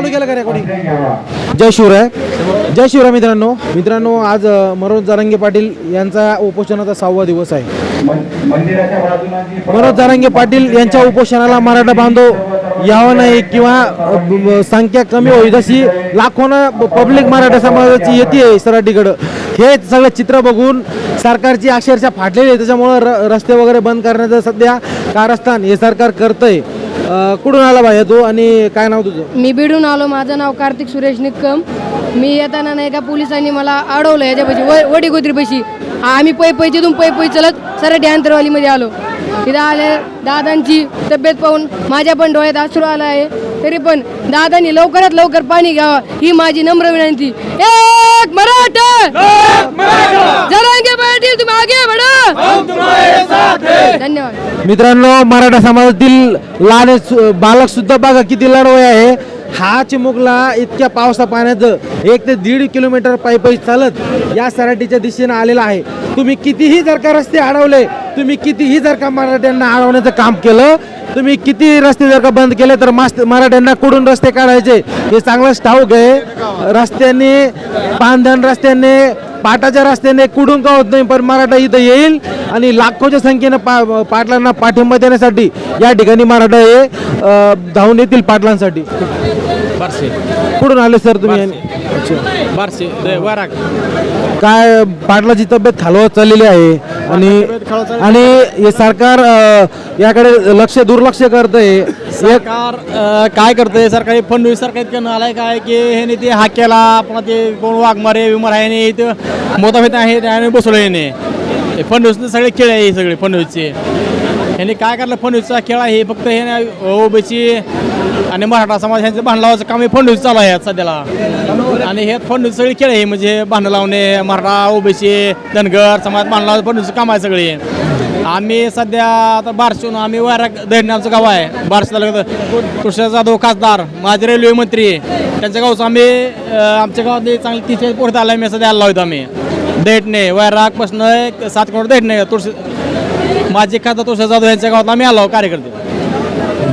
चालू केलं का रेकॉर्डिंग जय शिवराय. जय शिवराय मित्रांनो. मित्रांनो आज मनोज जारंगे पाटील यांचा उपोषणाचा सहावा दिवस आहे. मनोज जारंगे पाटील यांच्या उपोषणाला मराठा बांधव यावं नाही किंवा संख्या कमी होईल जशी लाखोनं पब्लिक मराठा समाजाची येते सराटीकडं. हे सगळं चित्र बघून सरकारची अक्षरशः फाटलेली आहे. त्याच्यामुळं र रस्ते वगैरे बंद करण्याचं सध्या कारस्थान हे सरकार करतंय. अ, कुठून आला भाया तू आणि काय नाव तुझं? मी बिडून आलो माझं नाव कार्तिक सुरेश निक्कम मी येताना नाही का पोलिसांनी मला अडवलं याच्यापाशी व वडी गोत्रीपाशी आम्ही पै पै तिथून पै पै चलत सराठी अंतरवालीमध्ये आलो. तिथं आले दादांची तब्येत पाहून माझ्या पण डोळ्यात अश्रू आला आहे. तरी पण दादांनी लवकरात लवकर पाणी घ्यावं ही माझी नम्र विनंती. एक मराठा! जरांगे पाटील तुम्ही आगे बढा! धन्यवाद। मित्रांनो मराठा समाजातील लहान बालक सुद्धा बघा किती लढवय आहे. हा चिमुकला इतक्या पावसा पाण्याचं एक ते दीड किलोमीटर पायपाई चालत या सराटीच्या दिशेनं आलेला आहे. तुम्ही कितीही जर का रस्ते अडवले तुम्ही कितीही जर का मराठ्यांना अडवण्याचं काम केलं तुम्ही किती रस्ते जर का बंद केले तर मास्त मराठ्यांना कुठून रस्ते काढायचे? हे चांगलं ठाऊक आहे. रस्त्याने पानधन रस्त्याने पाटाच्या रस्त्याने कुठून का होत नाही पण मराठा इथं येईल आणि लाखोच्या संख्येनं पा पाटलांना पाठिंबा देण्यासाठी या ठिकाणी मराठा हे धावून येतील पाटलांसाठी. बारशे. कुठून आले सर तुम्ही? अच्छा. वराक काय पाटलाची तब्येत खालवत चाललेली आहे आणि आणि हे सरकार अ, याकडे लक्ष दुर्लक्ष करत आहे सरकार अं, काय करतंय? सरकारी फडणवीस सरकार इतकं आलाय काय की हे नाही ते हाक्याला आपण ते कोण वाघमारे विमार आहे नाही इथं मोताफेत आहे त्याने बसवलं याने हे फडणवीसचे सगळे खेळ आहे हे सगळे फडणवीसचे ह्यांनी काय करलं? फडणवीसचा खेळ आहे. फक्त हे ओबीसी आणि मराठा समाज यांचं भांडण लावायचं काम हे फडणवीस चालू आहे सध्याला. आणि हे फडणवीस सगळे खेळ आहे म्हणजे भांडण लावणे मराठा ओबीसी धनगर समाज भांडण लावायचं फडणवीसचं काम आहे सगळे. आम्ही सध्या आता बारशून आम्ही वारा दैडणे आमचं गाव आहे. बारशे तालुक्यात कृष्ण जाधव खासदार माझे रेल्वे मंत्री. त्यांच्या गावचं आम्ही आमच्या गावात चांगली तिथे पोहोचत आलं मी सध्या आलो होतो आम्ही. देटणे वैरागपासून एक सात करोड देटणे तुळशी माझे खासदार तुळशी जाधव यांच्या गावात आम्ही आलो कार्यकर्ते.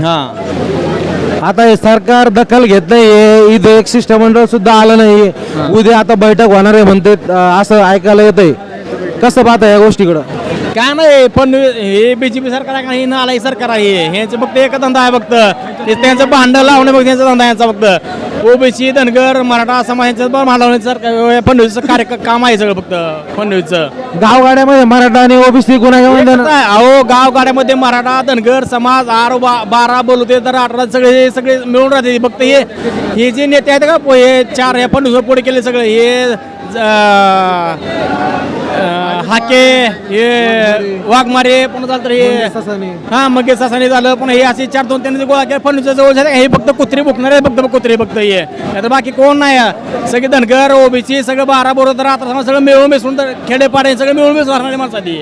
हां. आता हे सरकार दखल घेत नाहीये इथं एक शिष्टमंडळ सुद्धा आलं नाही उद्या आता बैठक होणार आहे म्हणते असं ऐकायला येतंय. कसं पाहता या गोष्टीकडं? काय नाही पण हे बीजेपी सरकार आहे का? हे सरकार आहे. ह्यांचं फक्त एक धंदा आहे फक्त. ते त्यांचं भांडण लावणे फक्त त्यांचा धंदा आहे यांचा फक्त. ओबीसी धनगर मराठा समाज यांचं भांडवण्याचं सरकार फडणवीसचं कार्य काम आहे सगळं फक्त फडणवीसचं गावगाड्यामध्ये मराठा आणि ओबीसी गुन्हा. अहो गाव गाड्यामध्ये मराठा धनगर समाज आरो बा बारा बोलते तर अठरा सगळे सगळे मिळून राहते फक्त हे हे जे नेते आहेत का हे चार हे फंड पुढे केले सगळे हे हाके हे वाघमारे पुन्हा झालं तर हे हा मग सासाने झालं पण हे असे चार दोन त्यांनी गोळा केला फर्निचर जवळ झाले हे फक्त कुत्रे बुकणारे फक्त कुत्रे फक्त हे. नाहीतर बाकी कोण नाही आहे. सगळे धनगर ओबीसी सगळं बारा बरोबर आता समाज सगळं मिळून मिसळून तर खेडेपाडे सगळं मिळून मिसळून राहणारे माणसाची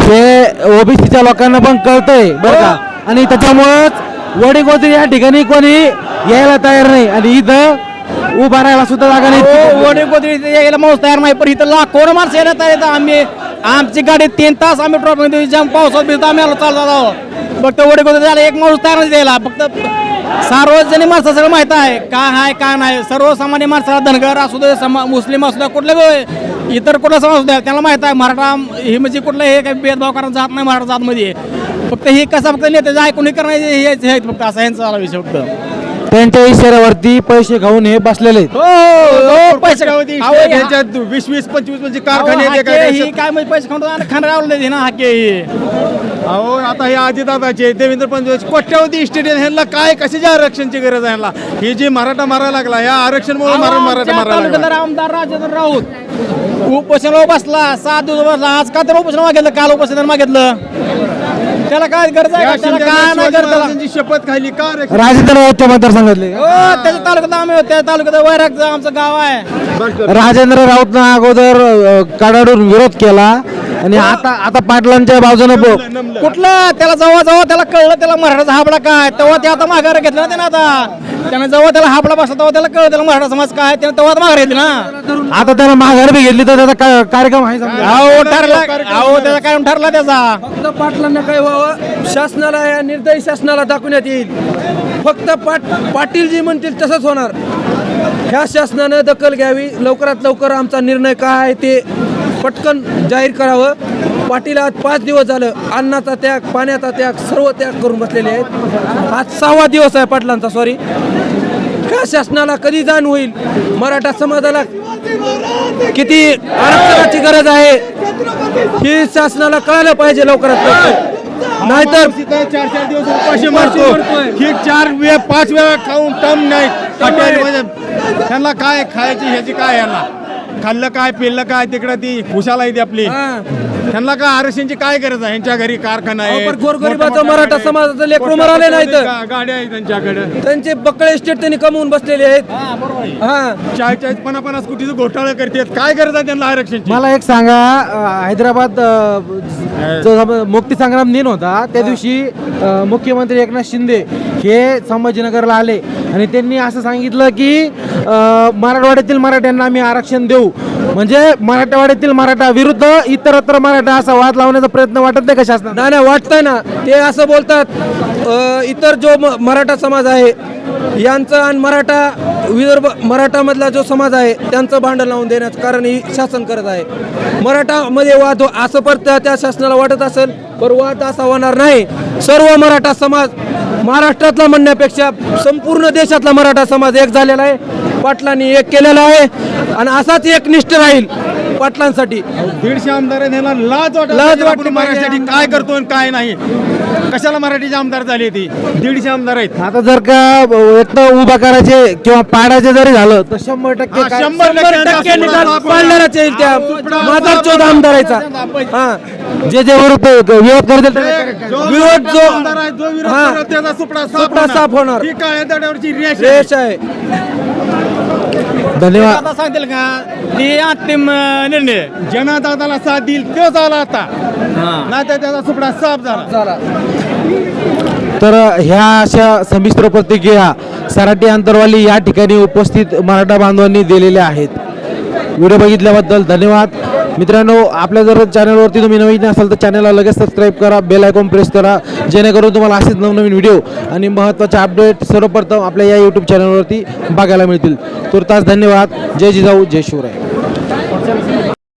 हे ओबीसीच्या लोकांना पण कळतंय बरं का. आणि त्याच्यामुळंच वडीगोत्री या ठिकाणी कोणी यायला तयार नाही. आणि इथं उभा राहायला सुद्धा जागा नाही. हो वडे यायला माणूस तयार नाही पण इथं लाखो माणसं यायला तयार आम्ही आमची गाडी तीन तास आम्ही ट्रॉफी जाम पावसात भिजतो आम्ही आलो चालत आहोत फक्त वडे गोदरी एक माणूस तयार नाही द्यायला. फक्त सार्वजनिक माणसं सगळं माहीत आहे का आहे का नाही. सर्वसामान्य माणसाला धनगर असू दे समा मुस्लिम असू द्या कुठले इतर कुठला समाज असू द्या त्याला माहीत आहे मराठा हे म्हणजे कुठलं हे काही भेदभाव करायला जात नाही मराठा जातमध्ये. फक्त हे कसं फक्त नेते ऐकून हे करण्याचे हे फक्त असा यांचा झाला विषय फक्त. त्यांच्या इशाऱ्यावरती पैसे खाऊन हे बसलेले आहेत. हो हो पैसे त्यांच्यात वीस वीस पंचवीस म्हणजे कारखाने आहेत एका ही देशात. काय म्हणजे पैसे खाऊन खान रावले ना हाके ही. अहो आता हे अजितदादाचे देवेंद्र फडणवीस कोट्यावधी इस्टेट ह्यांना काय कशाची आरक्षणची गरज आहे ह्यांना? ही जी मराठा मारायला लागला या आरक्षणमुळे मरा मराठा मारायला लागला. आमदार राजेंद्र राऊत. उपोषणावर बसला सात दिवस बसला. आज का तर उपोषण मागितलं? काल उपोषण मागितलं? त्याला काय गरज आहे या का? त्याला शिंदेने काय नाही शिवाजी गरज त्याला? महाराजांची शपथ खाली का आरक्षण राजेंद्र राऊतच्या मतदारसंघातले हो त्याच्या तालुक्यात आम्ही होतो. त्या तालुक्यात वैरागचं आमचं गाव आहे राजेंद्र राऊतनं अगोदर अ, कडाडून विरोध केला आणि आता आता पाटलांच्या बाजूने ब- कुठलं? त्याला जेव्हा जेव्हा त्याला कळलं त्याला मराठाचा हापडा काय? तेव्हा ते आता माघार घेतलं ना त्यानं आता. त्यानं जेव्हा त्याला हापडा बसला तेव्हा त्याला कळलं त्याला मराठा समाज काय? त्यानं तेव्हा माघार घेतली ना. आता त्याला माघार बी घेतली तर त्याचा का- कार्यक्रम आहे समजा. अहो ठरला अहो त्याचा काय ठरला त्याचा. फक्त पाटलांना काय व्हावं? शासनाला या निर्दयी शासनाला दाखवण्यात येईल. फक्त पाट पाटील जी म्हणतील तसंच होणार. ह्या शासनानं दखल घ्यावी. लवकरात लवकर आमचा निर्णय काय आहे ते पटकन जाहीर करावं. पाटील आज पाच दिवस झालं अन्नाचा त्याग पाण्याचा त्याग सर्व त्याग करून बसलेले आहेत. आज सहावा दिवस आहे पाटलांचा सॉरी ह्या शासनाला कधी जाण होईल? मराठा समाजाला किती आरक्षणाची गरज आहे? ही शासनाला कळायला पाहिजे लवकरात लवकर. नाहीतर चार चार दिवस उपाशी मारतो. ही चार वेळा पाच वेळा खाऊन टम नाही. त्यांना काय खायची ह्याची काय यांना खाल्लं काय पिल्लं काय तिकडं ती खुशाला येते आपली. हा. त्यांना काय आरक्षणची काय गरज आहे? यांच्या घरी कारखाना आहे. गोरगरिबाचं मराठा समाजाचं. लेकरं मराले नाही तर. गा- गाड्या आहेत त्यांच्याकडे. त्यांचे बकळे इस्टेट त्यांनी कमवून बसलेले आहेत. हा चाळीस चाळीस पन्नास पन्नास कोटीचं घोटाळा करतात. काय गरज आहे त्यांना आरक्षणची? मला एक सांगा अं, हैदराबाद अं, जो सम- मुक्ती संग्राम दिन होता त्या दिवशी अं, मुख्यमंत्री एकनाथ शिंदे हे संभाजीनगरला आले. आणि त्यांनी असं सांगितलं की मराठवाड्यातील मराठ्यांना आम्ही आरक्षण देऊ. म्हणजे मराठवाड्यातील मराठा विरुद्ध इतरत्र मराठा असा वाद लावण्याचा प्रयत्न वाटत नाही का शासनाला? नाही नाही वाटतंय ना. ते असं बोलतात इतर जो म- मराठा समाज आहे यांचं आणि मराठा विदर्भ मराठामधला जो समाज आहे त्यांचं भांडण लावून देण्याचं कारण ही शासन करत आहे. मराठामध्ये वाद हो, असं पण त्या त्या शासनाला वाटत असेल पर वाद असा होणार नाही. सर्व मराठा समाज महाराष्ट्रातला म्हणण्यापेक्षा संपूर्ण देशातला मराठा समाज एक झालेला आहे. पाटलांनी एक केलेला आहे. आणि असाच एक निष्ठ राहील पाटलांसाठी. दीडशे आमदार लाज वाटत लाज वाटली मराठीसाठी काय करतो आणि काय नाही. कशाला मराठीचे आमदार झाले ती? दीडशे आमदार आहेत. आता जर का एक तर उभा करायचे किंवा पाडायचे जरी झालं तर शंभर टक्के काय- शंभर शंभर टक्के निकाल पाडणारच येईल त्या माझा चौदा आमदाराचा हा. जे जे विरोध विरोध करतील विरोध जो- हा. त्याचा सुपडा सुपडा साफ होणार. ही काळ्या दड्यावरची रेष आहे. रेष आहे. धन्यवाद. आता सांगतील का? ती अंतिम निर्णय. जनदादाला साथ देईल तोच आला आता. नाही तर त्याचा सुपडा साफ झाला. झाला. तर ह्या अशा संमिश्र प्रतिक्रिया सराटी अंतरवाली या ठिकाणी उपस्थित मराठा बांधवांनी दिलेल्या आहेत. व्हिडिओ बघितल्याबद्दल धन्यवाद. मित्रांनो आपल्या जर चॅनलवरती तुम्ही नवीन असाल तर चॅनलला लगेच सबस्क्राईब करा बेल आयकॉन प्रेस करा जेणेकरून तुम्हाला असेच नवनवीन व्हिडिओ आणि महत्त्वाचे अपडेट सर्वप्रथम आपल्या या यूट्यूब चॅनलवरती बघायला मिळतील. तुर्तास धन्यवाद. जय जिजाऊ जय शिवराय.